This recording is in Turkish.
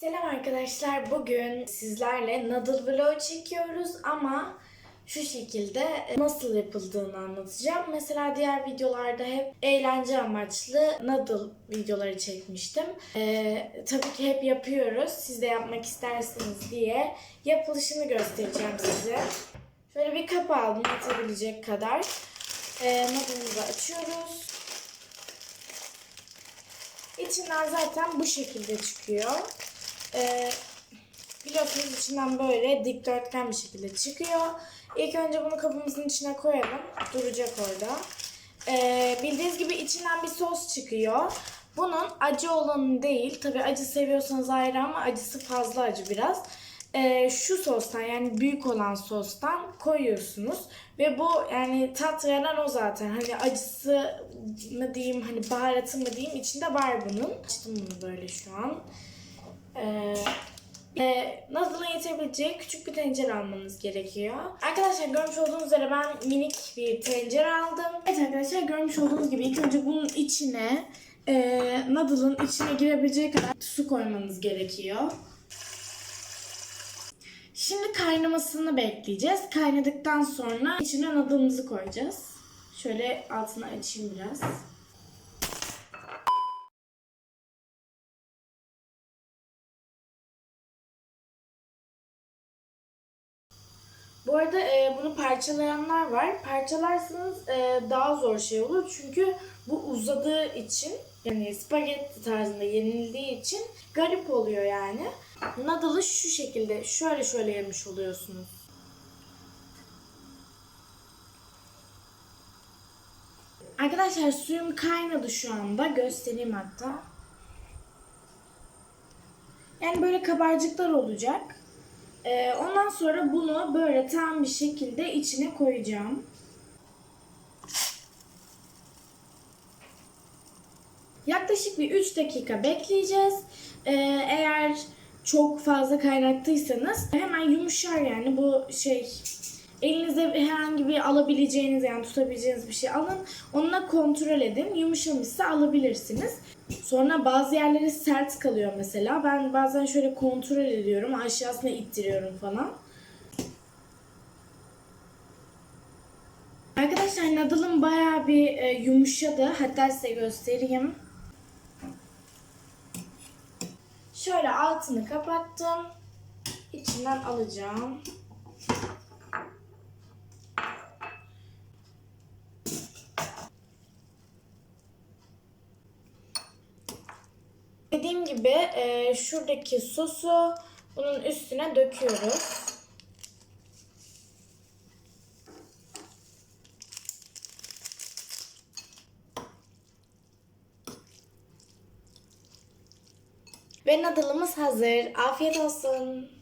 Selam arkadaşlar. Bugün sizlerle noodle vlog çekiyoruz ama şu şekilde nasıl yapıldığını anlatacağım. Mesela diğer videolarda hep eğlence amaçlı noodle videoları çekmiştim. Ee, tabii ki hep yapıyoruz. Siz de yapmak istersiniz diye yapılışını göstereceğim size. Şöyle bir kap aldım yatabilecek kadar. Ee, noodle'ımızı açıyoruz. İçinden zaten bu şekilde çıkıyor. Ee, biliyorsunuz içinden böyle dikdörtgen bir şekilde çıkıyor. İlk önce bunu kabımızın içine koyalım. Duracak orada. Ee, bildiğiniz gibi içinden bir sos çıkıyor. Bunun acı olanı değil. Tabi acı seviyorsanız ayrı ama acısı fazla acı biraz. Ee, şu sostan yani büyük olan sostan koyuyorsunuz. Ve bu yani tat veren o zaten. Hani acısı mı diyeyim hani baharatı mı diyeyim içinde var bunun. Açtım bunu böyle şu an. Ee, e, Noodle'a yetebileceği küçük bir tencere almanız gerekiyor. Arkadaşlar görmüş olduğunuz üzere ben minik bir tencere aldım. Evet arkadaşlar görmüş olduğunuz gibi ilk önce bunun içine e, noodle'ın içine girebileceği kadar su koymanız gerekiyor. Şimdi kaynamasını bekleyeceğiz. Kaynadıktan sonra içine noodle'ımızı koyacağız. Şöyle altını açayım biraz. Bu arada e, bunu parçalayanlar var. Parçalarsanız e, daha zor şey olur. Çünkü bu uzadığı için yani spagetti tarzında yenildiği için garip oluyor yani. Noodle'ı şu şekilde şöyle şöyle yemiş oluyorsunuz. Arkadaşlar suyum kaynadı şu anda. Göstereyim hatta. Yani böyle kabarcıklar olacak. Ee, ondan sonra bunu böyle tam bir şekilde içine koyacağım. Yaklaşık bir 3 dakika bekleyeceğiz. Ee, eğer çok fazla kaynattıysanız hemen yumuşar yani bu şey elinize herhangi bir alabileceğiniz yani tutabileceğiniz bir şey alın. Onunla kontrol edin. Yumuşamışsa alabilirsiniz. Sonra bazı yerleri sert kalıyor mesela. Ben bazen şöyle kontrol ediyorum. Aşağısına ittiriyorum falan. Arkadaşlar noodle'ım bayağı bir e, yumuşadı. Hatta size göstereyim. Şöyle altını kapattım. İçinden alacağım. Dediğim gibi e, şuradaki sosu bunun üstüne döküyoruz. Ve noodle'ımız hazır. Afiyet olsun.